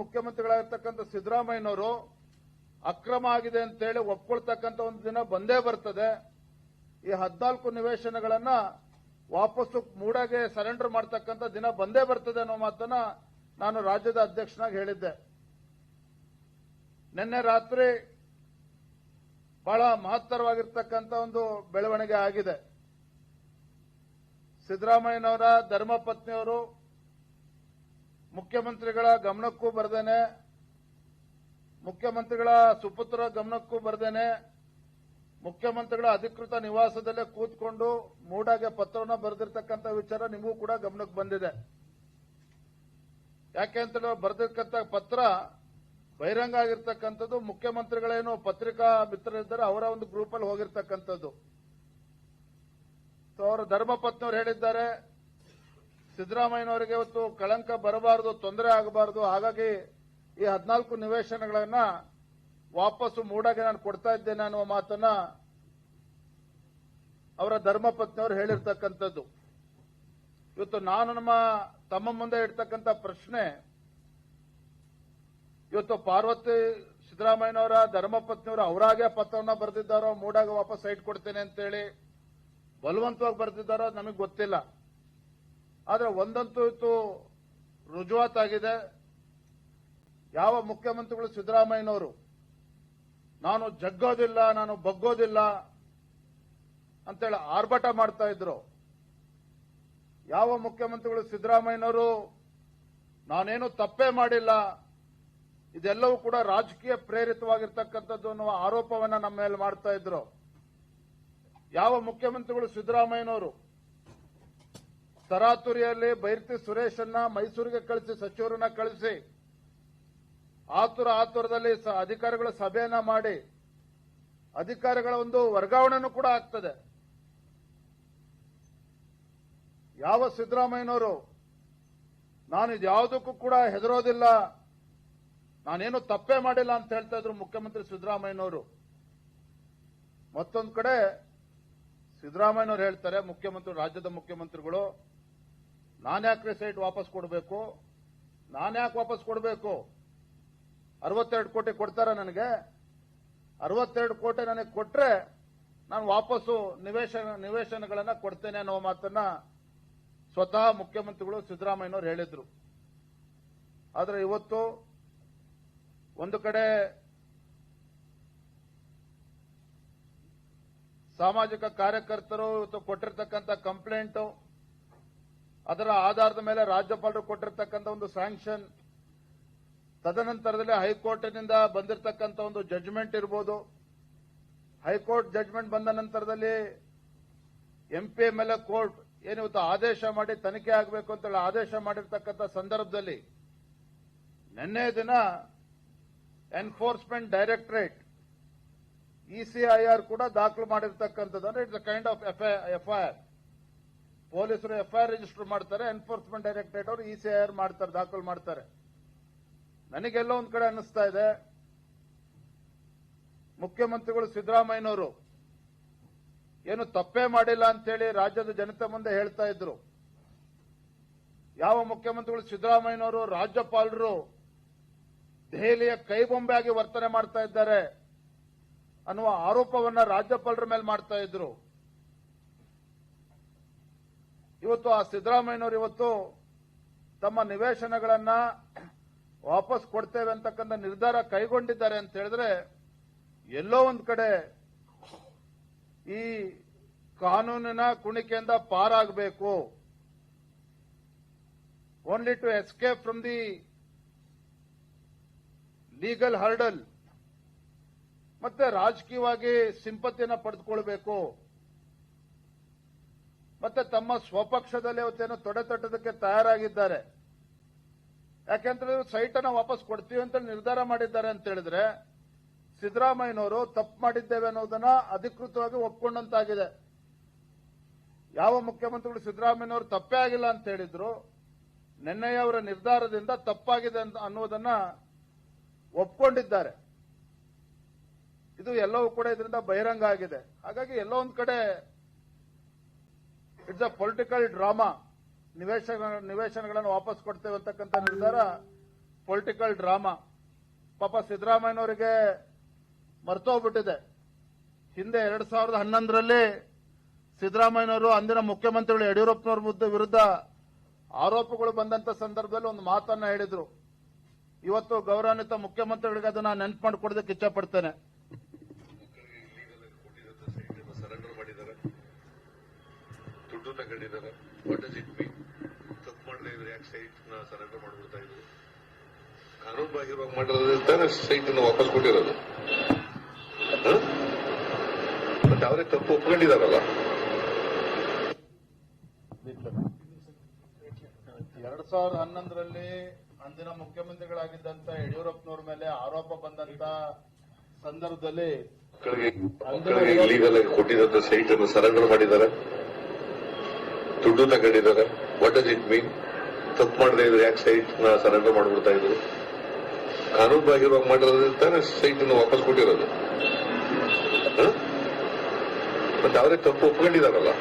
ಮುಖ್ಯಮಂತ್ರಿಗಳಾಗಿರ್ತಕ್ಕಂಥ ಸಿದ್ದರಾಮಯ್ಯನವರು ಅಕ್ರಮ ಆಗಿದೆ ಅಂತೇಳಿ ಒಪ್ಕೊಳ್ತಕ್ಕಂಥ ಒಂದು ದಿನ ಬಂದೇ ಬರ್ತದೆ. ಈ ಹದಿನಾಲ್ಕು ನಿವೇಶನಗಳನ್ನ ವಾಪಸ್ಸು ಮೂಡಾಗೆ ಸರೆಂಡರ್ ಮಾಡ್ತಕ್ಕಂಥ ದಿನ ಬಂದೇ ಬರ್ತದೆ ಅನ್ನೋ ಮಾತನ್ನ ನಾನು ರಾಜ್ಯದ ಅಧ್ಯಕ್ಷನಾಗಿ ಹೇಳಿದ್ದೆ. ನಿನ್ನೆ ರಾತ್ರಿ ಬಹಳ ಮಹತ್ತರವಾಗಿರ್ತಕ್ಕಂಥ ಒಂದು ಬೆಳವಣಿಗೆ ಆಗಿದೆ. ಸಿದ್ದರಾಮಯ್ಯನವರ ಧರ್ಮಪತ್ನಿಯವರು ಮುಖ್ಯಮಂತ್ರಿಗಳ ಗಮನಕ್ಕೂ ಬರ್ದೇನೆ, ಮುಖ್ಯಮಂತ್ರಿಗಳ ಸುಪುತ್ರ ಗಮನಕ್ಕೂ ಬರ್ದೇನೆ, ಮುಖ್ಯಮಂತ್ರಿಗಳ ಅಧಿಕೃತ ನಿವಾಸದಲ್ಲೇ ಕೂತ್ಕೊಂಡು ಮೂಡಾಗೆ ಪತ್ರವನ್ನು ಬರೆದಿರ್ತಕ್ಕಂಥ ವಿಚಾರ ನಿಮಗೂ ಕೂಡ ಗಮನಕ್ಕೆ ಬಂದಿದೆ. ಯಾಕೆ ಅಂತ ಬರೆದಿರ್ತಕ್ಕಂಥ ಪತ್ರ ಬಹಿರಂಗ ಆಗಿರ್ತಕ್ಕಂಥದ್ದು, ಮುಖ್ಯಮಂತ್ರಿಗಳೇನು ಪತ್ರಿಕಾ ಮಿತ್ರರಿದ್ದಾರೆ ಅವರ ಒಂದು ಗ್ರೂಪಲ್ಲಿ ಹೋಗಿರ್ತಕ್ಕಂಥದ್ದು. ಅವರ ಧರ್ಮಪತ್ನಿಯವರು ಹೇಳಿದ್ದಾರೆ ಸಿದ್ದರಾಮಯ್ಯನವರಿಗೆ ಇವತ್ತು ಕಳಂಕ ಬರಬಾರದು, ತೊಂದರೆ ಆಗಬಾರದು. ಹಾಗಾಗಿ ಈ ಹದಿನಾಲ್ಕು ನಿವೇಶನಗಳನ್ನ ವಾಪಸ್ಸು ಮೂಡಾಗೆ ನಾನು ಕೊಡ್ತಾ ಇದ್ದೇನೆ ಅನ್ನುವ ಮಾತನ್ನ ಅವರ ಧರ್ಮಪತ್ನಿಯವರು ಹೇಳಿರ್ತಕ್ಕಂಥದ್ದು. ಇವತ್ತು ನಾನು ನಮ್ಮ ತಮ್ಮ ಮುಂದೆ ಇಡ್ತಕ್ಕಂಥ ಪ್ರಶ್ನೆ, ಇವತ್ತು ಪಾರ್ವತಿ ಸಿದ್ದರಾಮಯ್ಯನವರ ಧರ್ಮಪತ್ನಿಯವರು ಅವರಾಗೆ ಪತ್ರವನ್ನ ಬರೆದಿದ್ದಾರೋ, ಮೂಡಾಗ ವಾಪಸ್ ಸೈಟ್ ಕೊಡ್ತೇನೆ ಅಂತೇಳಿ ಬಲವಂತವಾಗಿ ಬರೆದಿದ್ದಾರೋ ನಮಗೆ ಗೊತ್ತಿಲ್ಲ. ಆದ್ರೆ ಒಂದಂತೂ ಇತ್ತು ರುಜುವಾತಾಗಿದೆ. ಯಾವ ಮುಖ್ಯಮಂತ್ರಿಗಳು ಸಿದ್ದರಾಮಯ್ಯನವರು, ನಾನು ಜಗ್ಗೋದಿಲ್ಲ, ನಾನು ಬಗ್ಗೋದಿಲ್ಲ ಅಂತೇಳಿ ಆರ್ಭಟ ಮಾಡ್ತಾ ಇದ್ರು. ಯಾವ ಮುಖ್ಯಮಂತ್ರಿಗಳು ಸಿದ್ದರಾಮಯ್ಯನವರು, ನಾನೇನು ತಪ್ಪೇ ಮಾಡಿಲ್ಲ, ಇದೆಲ್ಲವೂ ಕೂಡ ರಾಜಕೀಯ ಪ್ರೇರಿತವಾಗಿರ್ತಕ್ಕಂಥದ್ದು ಅನ್ನುವ ಆರೋಪವನ್ನ ನಮ್ಮ ಮೇಲೆ ಮಾಡ್ತಾ ಇದ್ರು. ಯಾವ ಮುಖ್ಯಮಂತ್ರಿಗಳು ಸಿದ್ದರಾಮಯ್ಯನವರು ತರಾತುರಿಯಲ್ಲಿ ಬೈರ್ತಿ ಸುರೇಶನ್ನ ಮೈಸೂರಿಗೆ ಕಳಿಸಿ, ಸಚಿವರನ್ನ ಕಳಿಸಿ, ಆತುರ ಆತುರದಲ್ಲಿ ಅಧಿಕಾರಿಗಳ ಸಭೆಯನ್ನ ಮಾಡಿ, ಅಧಿಕಾರಿಗಳ ಒಂದು ವರ್ಗಾವಣೆನೂ ಕೂಡ ಆಗ್ತದೆ. ಯಾವ ಸಿದ್ದರಾಮಯ್ಯನವರು, ನಾನು ಇದ್ಯಾವುದಕ್ಕೂ ಕೂಡ ಹೆದರೋದಿಲ್ಲ, ನಾನೇನು ತಪ್ಪೇ ಮಾಡಿಲ್ಲ ಅಂತ ಹೇಳ್ತಾ ಇದ್ರು ಮುಖ್ಯಮಂತ್ರಿ ಸಿದ್ದರಾಮಯ್ಯನವರು. ಮತ್ತೊಂದು ಕಡೆ ಸಿದ್ದರಾಮಯ್ಯನವರು ಹೇಳ್ತಾರೆ, ಮುಖ್ಯಮಂತ್ರಿ, ರಾಜ್ಯದ ಮುಖ್ಯಮಂತ್ರಿಗಳು ನಾನ್ಯಾಕ್ರೆ ಸೈಟ್ ವಾಪಸ್ ಕೊಡಬೇಕು? ನಾನ್ಯಾಕೆ ವಾಪಸ್ ಕೊಡಬೇಕು? ಅರವತ್ತೆರಡು ಕೋಟಿ ಕೊಡ್ತಾರ ನನಗೆ? ಅರವತ್ತೆರಡು ಕೋಟಿ ನನಗೆ ಕೊಟ್ರೆ ನಾನು ವಾಪಸ್ಸು ನಿವೇಶನ, ನಿವೇಶನಗಳನ್ನು ಕೊಡ್ತೇನೆ ಅನ್ನೋ ಮಾತನ್ನ ಸ್ವತಃ ಮುಖ್ಯಮಂತ್ರಿಗಳು ಸಿದ್ದರಾಮಯ್ಯನವರು ಹೇಳಿದ್ರು. ಆದರೆ ಇವತ್ತು ಒಂದು ಕಡೆ ಸಾಮಾಜಿಕ ಕಾರ್ಯಕರ್ತರು ಇವತ್ತು ಕೊಟ್ಟಿರ್ತಕ್ಕಂಥ ಕಂಪ್ಲೇಂಟ್ ಅದರ ಆಧಾರದ ಮೇಲೆ ರಾಜ್ಯಪಾಲರು ಕೊಟ್ಟಿರ್ತಕ್ಕಂಥ ಒಂದು ಸ್ಯಾಂಕ್ಷನ್ ತದನಂತರದಲ್ಲಿ ಹೈಕೋರ್ಟ್ನಿಂದ ಬಂದಿರತಕ್ಕಂಥ ಒಂದು ಜಡ್ಜ್ಮೆಂಟ್ ಇರ್ಬೋದು. ಹೈಕೋರ್ಟ್ ಜಡ್ಜ್ಮೆಂಟ್ ಬಂದ ನಂತರದಲ್ಲಿ ಎಂಪಿ ಮೇಲೆ ಕೋರ್ಟ್ ಏನಿವತ್ತು ಆದೇಶ ಮಾಡಿ ತನಿಖೆ ಆಗಬೇಕು ಅಂತೇಳಿ ಆದೇಶ ಮಾಡಿರ್ತಕ್ಕಂಥ ಸಂದರ್ಭದಲ್ಲಿ ನಿನ್ನೆ ದಿನ ಎನ್ಫೋರ್ಸ್ಮೆಂಟ್ ಡೈರೆಕ್ಟರೇಟ್ ಇಸಿಐಆರ್ ಕೂಡ ದಾಖಲು ಮಾಡಿರ್ತಕ್ಕಂಥದ್ದು. ಅಂದ್ರೆ ಇಟ್ಸ್ ಕೈಂಡ್ ಆಫ್ ಎಫ್ಐಆರ್ ಪೊಲೀಸರು ಎಫ್ಐಆರ್ ರಿಜಿಸ್ಟರ್ ಮಾಡ್ತಾರೆ, ಎನ್ಫೋರ್ಸ್ಮೆಂಟ್ ಡೈರೆಕ್ಟರೇಟ್ ಅವರು ಇಸಿಐಆರ್ ಮಾಡ್ತಾರೆ, ದಾಖಲು ಮಾಡ್ತಾರೆ. ನನಗೆಲ್ಲ ಒಂದ್ ಕಡೆ ಅನ್ನಿಸ್ತಾ ಇದೆ. ಮುಖ್ಯಮಂತ್ರಿಗಳು ಸಿದ್ದರಾಮಯ್ಯನವರು ಏನು ತಪ್ಪೇ ಮಾಡಿಲ್ಲ ಅಂತೇಳಿ ರಾಜ್ಯದ ಜನತೆ ಮುಂದೆ ಹೇಳ್ತಾ ಇದ್ರು. ಯಾವ ಮುಖ್ಯಮಂತ್ರಿಗಳು ಸಿದ್ದರಾಮಯ್ಯನವರು ರಾಜ್ಯಪಾಲರು ದೆಹಲಿಯ ಕೈಬೊಂಬೆಯಾಗಿ ವರ್ತನೆ ಮಾಡ್ತಾ ಇದ್ದಾರೆ ಅನ್ನುವ ಆರೋಪವನ್ನ ರಾಜ್ಯಪಾಲರ ಮೇಲೆ ಮಾಡ್ತಾ ಇದ್ರು. ಇವತ್ತು ಆ ಸಿದ್ದರಾಮಯ್ಯನವರು ಇವತ್ತು ತಮ್ಮ ನಿವೇಶನಗಳನ್ನ ವಾಪಸ್ ಕೊಡ್ತೇವೆ ಅಂತಕ್ಕಂಥ ನಿರ್ಧಾರ ಕೈಗೊಂಡಿದ್ದಾರೆ ಅಂತ ಹೇಳಿದ್ರೆ ಎಲ್ಲೋ ಒಂದು ಕಡೆ ಈ ಕಾನೂನಿನ ಕುಣಿಕೆಯಿಂದ ಪಾರಾಗಬೇಕು. Only to escape from the legal hurdle ಮತ್ತೆ ರಾಜಕೀಯವಾಗಿ ಸಿಂಪತಿಯನ್ನ ಪಡೆದುಕೊಳ್ಬೇಕು. ಮತ್ತೆ ತಮ್ಮ ಸ್ವಪಕ್ಷದಲ್ಲಿ ಅವತ್ತೇನೋ ತೊಡೆ ತಟ್ಟೋದಕ್ಕೆ ತಯಾರಾಗಿದ್ದಾರೆ. ಯಾಕೆಂದ್ರೆ ಸೈಟ್ ಅನ್ನ ವಾಪಸ್ ಕೊಡ್ತೀವಿ ಅಂತ ನಿರ್ಧಾರ ಮಾಡಿದ್ದಾರೆ ಅಂತ ಹೇಳಿದ್ರೆ ಸಿದ್ದರಾಮಯ್ಯನವರು ತಪ್ಪು ಮಾಡಿದ್ದೇವೆ ಅನ್ನೋದನ್ನ ಅಧಿಕೃತವಾಗಿ ಒಪ್ಕೊಂಡಂತಾಗಿದೆ. ಯಾವ ಮುಖ್ಯಮಂತ್ರಿಗಳು ಸಿದ್ದರಾಮಯ್ಯನವರು ತಪ್ಪೇ ಆಗಿಲ್ಲ ಅಂತ ಹೇಳಿದ್ರು, ನಿನ್ನೆಯ ಅವರ ನಿರ್ಧಾರದಿಂದ ತಪ್ಪಾಗಿದೆ ಅಂತ ಅನ್ನೋದನ್ನ ಒಪ್ಕೊಂಡಿದ್ದಾರೆ. ಇದು ಎಲ್ಲವೂ ಕೂಡ ಇದರಿಂದ ಬಹಿರಂಗ ಆಗಿದೆ. ಹಾಗಾಗಿ ಎಲ್ಲೋ ಒಂದ್ ಕಡೆ ಇಟ್ಸ್ ಅ ಪೊಲಿಟಿಕಲ್ ಡ್ರಾಮಾ ನಿವೇಶನ ನಿವೇಶನಗಳನ್ನು ವಾಪಸ್ ಕೊಡ್ತೇವೆ ಅಂತಕ್ಕಂಥ ನಿರ್ಧಾರ ಪೊಲಿಟಿಕಲ್ ಡ್ರಾಮಾ ಪಾಪ ಸಿದ್ದರಾಮಯ್ಯನವರಿಗೆ ಮರ್ತೋಗ್ಬಿಟ್ಟಿದೆ ಹಿಂದೆ ಎರಡ್ ಸಾವಿರದ ಹನ್ನೊಂದರಲ್ಲಿ ಸಿದ್ದರಾಮಯ್ಯನವರು ಅಂದಿನ ಮುಖ್ಯಮಂತ್ರಿಗಳು ಯಡಿಯೂರಪ್ಪನವ್ರ ವಿರುದ್ಧ- ಆರೋಪಗಳು ಬಂದಂತ ಸಂದರ್ಭದಲ್ಲಿ ಒಂದು ಮಾತನ್ನ ಹೇಳಿದ್ರು. ಇವತ್ತು ಗೌರವಾನ್ವಿತ ಮುಖ್ಯಮಂತ್ರಿಗಳಿಗೆ ಅದನ್ನ ನೆನ್ಪು ಮಾಡಿಕೊಡೋದಕ್ಕೆ ಇಚ್ಛೆ ಪಡ್ತೇನೆ ಸರೆಂಡರ್ ಮಾಡಿದ್ದಾರೆ ದುಡ್ಡು ತಗೊಂಡಿದ್ದಾರೆ. ವಾಟ್ ಡಸ್ ಇಟ್ ಮೀನ್ ತಪ್ಪು ಮಾಡದೇ ಇದ್ರೆ ಯಾಕೆ ಸೈಟ್ನ ಸರೆಂಡರ್ ಮಾಡ್ಬಿಡ್ತಾ ಇದ್ರು? ಕಾನೂನು ಬಾಹಿರವಾಗಿ ಮಾಡಿರೋದ್ರಿಂದ ಸೈಟ್ ಅನ್ನು ವಾಪಸ್ ಕೊಟ್ಟಿರೋದು. ಬಟ್ ಮತ್ತೆ ಅವರೇ ತಪ್ಪು ಒಪ್ಕೊಂಡಿದಾರಲ್ಲ ಎರಡ್ ಸಾವಿರದ ಹನ್ನೊಂದರಲ್ಲಿ ಅಂದಿನ ಮುಖ್ಯಮಂತ್ರಿಗಳಾಗಿದ್ದಂತ ಯಡಿಯೂರಪ್ಪನವ್ರ ಮೇಲೆ ಆರೋಪ ಬಂದಂತ ಸಂದರ್ಭದಲ್ಲಿ ಕೊಟ್ಟಿದ್ದಂತ ಸೈಟ್ ಅನ್ನು ಸರೆಂಡರ್ ಮಾಡಿದ್ದಾರೆ. ದುಡ್ಡು ತಗೊಂಡಿದ್ದಾರೆ. ವಾಟ್ ಡಸ್ ಇಟ್ ಮೀನ್ ತಪ್ಪು ಮಾಡದೇ ಇದ್ರೆ. ಯಾಕೆ ಸೈಟ್ನ ಸರೆಂಡರ್ ಮಾಡ್ಬಿಡ್ತಾ ಇದ್ರು? ಕಾನೂನು ಬಾಗಿರುವಾಗ ಮಾಡಿರೋದ್ರಿಂದ ತಾನೇ ಸೈಟ್ ಅನ್ನು ವಾಪಸ್ ಕೊಟ್ಟಿರೋದು? ಮತ್ತೆ ಅವರೇ ತಪ್ಪು ಒಪ್ಕೊಂಡಿದಾರಲ್ಲ